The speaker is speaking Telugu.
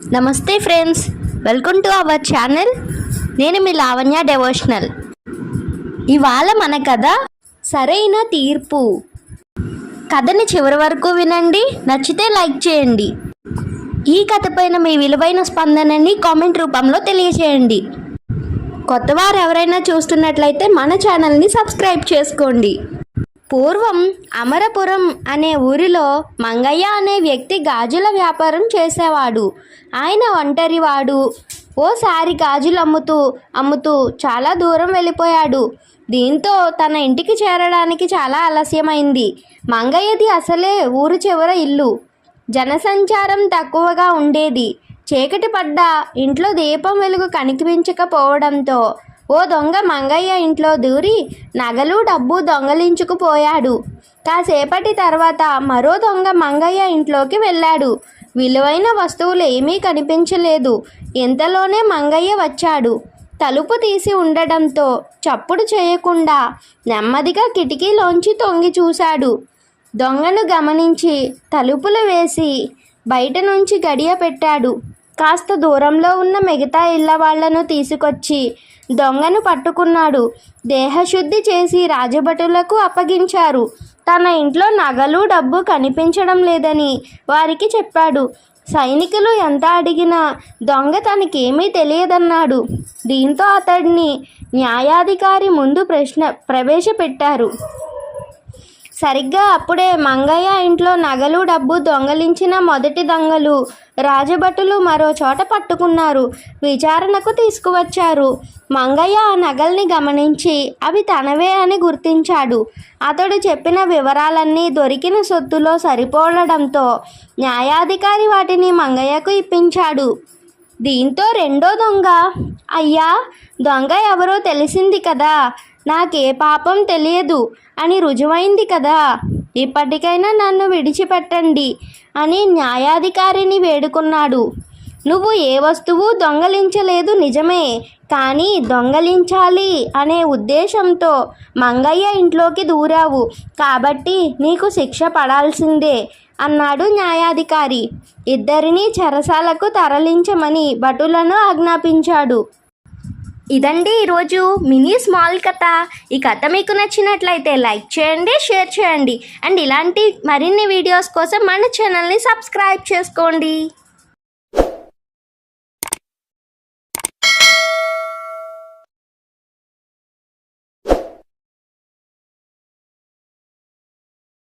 నమస్తే friends welcome to our channel. నేను మీ లావణ్య డెవోషనల్. ఇవాళ మన కథ సరైన తీర్పు. కథని చివరి వరకు వినండి నచ్చితే లైక్ చేయండి. ఈ కథపైన మీ విలువైన స్పందనని కామెంట్ రూపంలో తెలియచేయండి. కొత్తవారు ఎవరైనా చూస్తున్నట్లయితే మన ఛానల్ని సబ్స్క్రైబ్ చేసుకోండి. పూర్వం అమరపురం అనే ఊరిలో మంగయ్య అనే వ్యక్తి గాజుల వ్యాపారం చేసేవాడు. ఆయన ఒంటరివాడు. ఓసారి గాజులు అమ్ముతూ అమ్ముతూ చాలా దూరం వెళ్ళిపోయాడు. దీంతో తన ఇంటికి చేరడానికి చాలా ఆలస్యమైంది. మంగయ్యది అసలే ఊరు చివర ఇల్లు. జనసంచారం తక్కువగా ఉండేది. చీకటి పడ్డ ఇంట్లో దీపం వెలుగు కనిపించకపోవడంతో ఓ దొంగ మంగయ్య ఇంట్లో దూరి నగలు డబ్బు దొంగలించుకుపోయాడు. కాసేపటి తర్వాత మరో దొంగ మంగయ్య ఇంట్లోకి వెళ్ళాడు. విలువైన వస్తువులు ఏమీ కనిపించలేదు. ఇంతలోనే మంగయ్య వచ్చాడు. తలుపు తీసి ఉండడంతో చప్పుడు చేయకుండా నెమ్మదిగా కిటికీలోంచి తొంగి చూశాడు. దొంగను గమనించి తలుపులు వేసి బయట నుంచి గడియ పెట్టాడు. కాస్త దూరంలో ఉన్న మిగతా ఇళ్ళ వాళ్ళను తీసుకొచ్చి దొంగను పట్టుకున్నాడు. దేహశుద్ధి చేసి రాజభటులకు అప్పగించారు. తన ఇంట్లో నగలు డబ్బు కనిపించడం లేదని వారికి చెప్పాడు. సైనికులు ఎంత అడిగినా దొంగ తనకేమీ తెలియదన్నాడు. దీంతో అతడిని న్యాయాధికారి ముందు ప్రశ్న ప్రవేశపెట్టారు. సరిగ్గా అప్పుడే మంగయ్య ఇంట్లో నగలు డబ్బు దొంగలించిన మొదటి దొంగలు. రాజభటులు మరో చోట పట్టుకున్నారు. విచారణకు తీసుకువచ్చారు. మంగయ్య ఆ నగల్ని గమనించి అవి తనవే అని గుర్తించాడు. అతడు చెప్పిన వివరాలన్నీ దొరికిన సొత్తులో సరిపోలడంతో న్యాయాధికారి వాటిని మంగయ్యకు ఇప్పించాడు. దీంతో రెండో దొంగ అయ్యా దొంగ ఎవరో తెలిసింది కదా. నాకే పాపం తెలియదు అని రుజువైంది కదా. ఇప్పటికైనా నన్ను విడిచిపెట్టండి అని న్యాయాధికారిని వేడుకున్నాడు. నువ్వు ఏ వస్తువు దొంగలించలేదు నిజమే కానీ దొంగలించాలి అనే ఉద్దేశంతో మంగయ్య ఇంట్లోకి దూరావు. కాబట్టి నీకు శిక్ష పడాల్సిందే అన్నాడు న్యాయాధికారి. ఇద్దరిని చెరసాలకు తరలించమని భటులను ఆజ్ఞాపించాడు. ఇదండి ఈరోజు మినీ స్మాల్ కథ. ఈ కథ మీకు నచ్చినట్లయితే లైక్ చేయండి షేర్ చేయండి. అండ్ ఇలాంటి మరిన్ని వీడియోస్ కోసం మన ఛానల్ని సబ్స్క్రైబ్ చేసుకోండి.